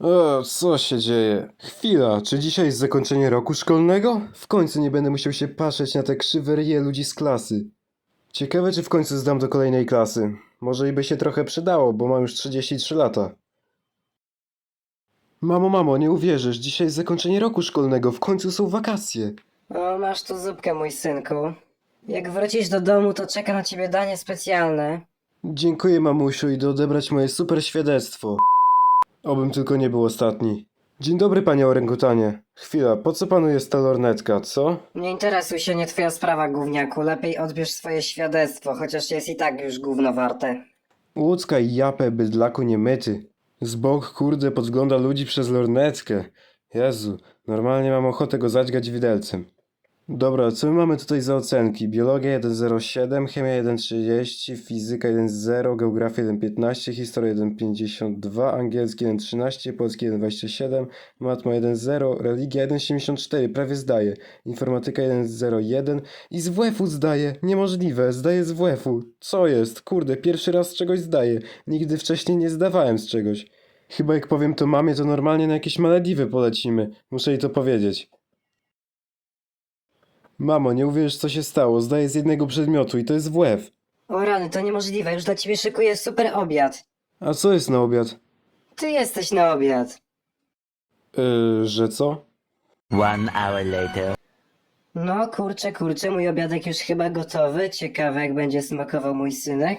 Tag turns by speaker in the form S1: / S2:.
S1: O, co się dzieje? Chwila, czy dzisiaj jest zakończenie roku szkolnego? W końcu nie będę musiał się patrzeć na te krzywe ryje ludzi z klasy. Ciekawe, czy w końcu zdam do kolejnej klasy. Może i by się trochę przydało, bo mam już 33 lata. Mamo, mamo, nie uwierzysz, dzisiaj jest zakończenie roku szkolnego, w końcu są wakacje.
S2: O, masz tu zupkę, mój synku. Jak wrócisz do domu, to czeka na ciebie danie specjalne.
S1: Dziękuję, mamusiu, idę odebrać moje super świadectwo. Obym tylko nie był ostatni. Dzień dobry, panie oręgutanie. Chwila, po co panu jest ta lornetka, co?
S2: Nie interesuj się, nie twoja sprawa, gówniaku. Lepiej odbierz swoje świadectwo, chociaż jest i tak już gówno warte.
S1: Łódzka i japę, bydlaku niemyty. Z bok, kurde, podgląda ludzi przez lornetkę. Jezu, normalnie mam ochotę go zadźgać widelcem. Dobra, co my mamy tutaj za ocenki? Biologia 1.07, chemia 1.30, fizyka 1.0, geografia 1.15, historia 1.52, angielski 1.13, polski 1.27, matma 1.0, religia 1.74, prawie zdaje, informatyka 1.01 i z WF-u zdaje, niemożliwe, zdaje z WF-u. Co jest? Kurde, pierwszy raz czegoś zdaję, nigdy wcześniej nie zdawałem z czegoś. Chyba jak powiem to mamie, to normalnie na jakieś Malediwy polecimy, muszę jej to powiedzieć. Mamo, nie uwierzysz co się stało, zdaję z jednego przedmiotu i to jest WF.
S2: O rany, to niemożliwe, już dla ciebie szykuję super obiad.
S1: A co jest na obiad?
S2: Ty jesteś na obiad.
S1: Yy, że co?
S3: One hour later.
S2: No kurczę, kurczę, mój obiadek już chyba gotowy. Ciekawe jak będzie smakował mój synek.